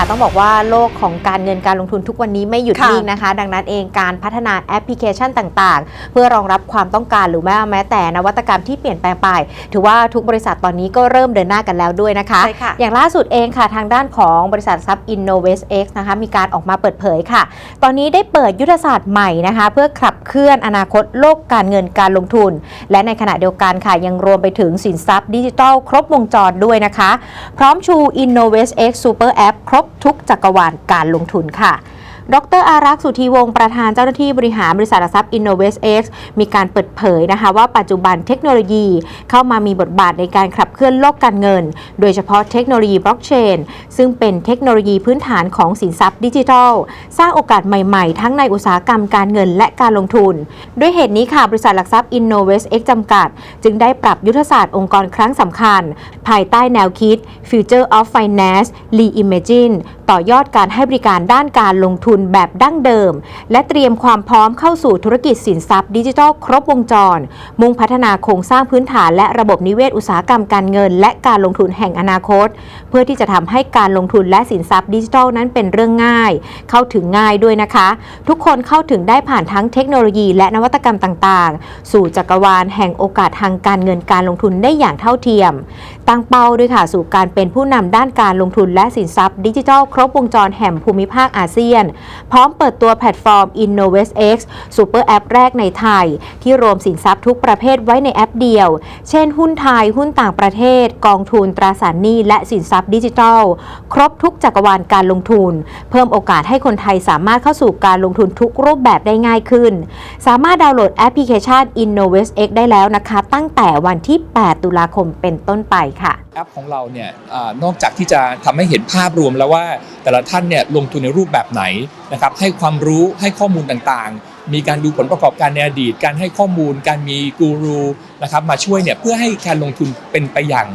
ค่ะ ต้องบอกว่าโลกของการเงินการลงทุนทุกวันนี้ไม่หยุดค่ะนิ่งนะคะ ดังนั้นเองการพัฒนาแอปพลิเคชันต่างๆ เพื่อรองรับความต้องการหรือแม้แม้แต่นวัตกรรมที่เปลี่ยนแปลงไป ถือว่าทุกบริษัทตอนนี้ก็เริ่มเดินหน้ากันแล้วด้วยนะคะใช่ค่ะอย่างล่าสุดเองค่ะทางด้านของบริษัททรัพย์ Innovate X นะคะมีการออกมาเปิดเผยค่ะ ตอนนี้ได้เปิดยุทธศาสตร์ใหม่นะคะ เพื่อขับเคลื่อนอนาคตโลกการเงินการลงทุน และในขณะเดียวกันค่ะยังรวมไปถึงสินทรัพย์ดิจิทัลครบวงจรด้วยนะคะ พร้อมชู Innovate X Super App ครบทุกจักรวาลการลงทุนค่ะ ดรอารักษ์สุธีวงศ์ประธานเจ้าหน้าที่บริหารบริษัทหลักทรัพย์ Innovate X มีการเปิดเผยนะคะว่าปัจจุบันเทคโนโลยีเข้ามามีบทบาทในการขับเคลื่อนโลกการเงิน โดยเฉพาะเทคโนโลยีบล็อกเชนซึ่งเป็นเทคโนโลยีพื้นฐานของสินทรัพย์ดิจิทัล สร้างโอกาสใหม่ๆ ทั้งในอุตสาหกรรมการเงินและการลงทุน ด้วยเหตุนี้ค่ะบริษัทหลักทรัพย์ Innovate X จำกัด จึงได้ปรับยุทธศาสตร์องค์กรครั้งสำคัญ ภายใต้แนวคิด Future of Finance Reimagine ต่อยอดการให้บริการด้านการลงทุนแบบดั้งเดิม และเตรียมความพร้อมเข้าสู่ธุรกิจสินทรัพย์ดิจิทัลครบวงจร มุ่งพัฒนาโครงสร้างพื้นฐานและระบบนิเวศอุตสาหกรรมการเงิน และการลงทุนแห่งอนาคต เพื่อที่จะทำให้การลงทุนและสินทรัพย์ดิจิทัลนั้นเป็นเรื่องง่าย เข้าถึงง่ายด้วยนะคะ ทุกคนเข้าถึงได้ผ่านทั้งเทคโนโลยี และนวัตกรรมต่างๆ สู่จักรวาลแห่งโอกาสทางการเงินการลงทุนได้อย่างเท่าเทียม ตั้งเป้าด้วยค่ะสู่การเป็นผู้นำด้านการลงทุนและสินทรัพย์ดิจิทัลครบวงจรแห่งภูมิภาคอาเซียนพร้อมเปิดตัวแพลตฟอร์ม Innovate X Super App แรกในไทย ที่รวมสินทรัพย์ทุกประเภทไว้ในแอปเดียว เช่น หุ้นไทย หุ้นต่างประเทศ กองทุนตราสารหนี้ และสินทรัพย์ดิจิทัล ครบทุกจักรวาลการลงทุน เพิ่มโอกาสให้คนไทยสามารถเข้าสู่การลงทุนทุกรูปแบบได้ง่ายขึ้น สามารถดาวน์โหลดแอปพลิเคชัน Innovate X ได้แล้วนะคะ ตั้งแต่วันที่ 8 ตุลาคมเป็นต้นไปค่ะ ปของเราเนี่ยนอกจากที่จะทำให้เห็นภาพรวมแล้วว่า แต่ละท่านเนี่ยลงทุนในรูปแบบไหนนะครับให้ความรู้ให้ข้อมูลต่างๆ มีการดูผลประกอบการในอดีต การให้ข้อมูล การมีกูรูนะครับมาช่วยเนี่ยเพื่อให้การลงทุนเป็นไปอย่าง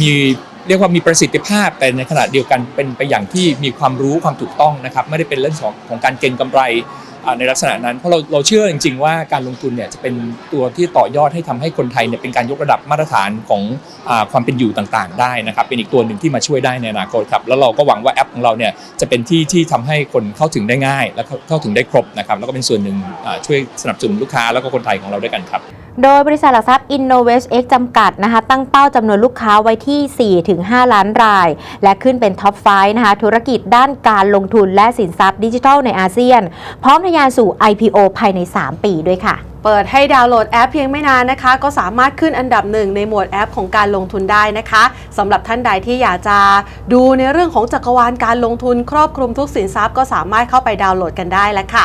มีเรียกว่ามีประสิทธิภาพแต่ในขณะเดียวกันเป็นไปอย่างที่มีความรู้ความถูกต้องนะครับไม่ได้เป็นเรื่องของของการเก็งกำไร ในลักษณะนั้น เพราะเราเราเชื่อจริง ๆ ว่าการลงทุนเนี่ยจะเป็นตัวที่ต่อยอดให้ทำให้คนไทยเนี่ยเป็นการยกระดับมาตรฐานของความเป็นอยู่ต่างๆ ได้นะครับเป็นอีกตัวหนึ่งที่มาช่วยได้ในอนาคตครับแล้วเราก็หวังว่าแอปของเราเนี่ยจะเป็นที่ที่ทำให้คนเข้าถึงได้ง่าย และเข้าถึงได้ครบนะครับแล้วก็เป็นส่วนหนึ่งช่วยสนับสนุนลูกค้าแล้วก็คนไทยของเราด้วยกันครับ โดยบริษัทหลักทรัพย์ Innovate X จำกัดนะคะตั้งเป้าจำนวนลูกค้าไว้ที่ 4-5 ล้านราย และขึ้นเป็นท็อป5นะคะธุรกิจด้านการลงทุนและสินทรัพย์ดิจิทัลในอาเซียน พร้อมทะยานสู่ IPO ภายใน 3 ปีด้วยค่ะเปิดให้ดาวน์โหลดแอปเพียงไม่นานนะคะ ก็สามารถขึ้นอันดับหนึ่งในหมวดแอปของการลงทุนได้นะคะสำหรับท่านใดที่อยากจะดูในเรื่องของจักรวาลการลงทุนครอบคลุมทุกสินทรัพย์ก็สามารถเข้าไปดาวน์โหลดกันได้แล้วค่ะ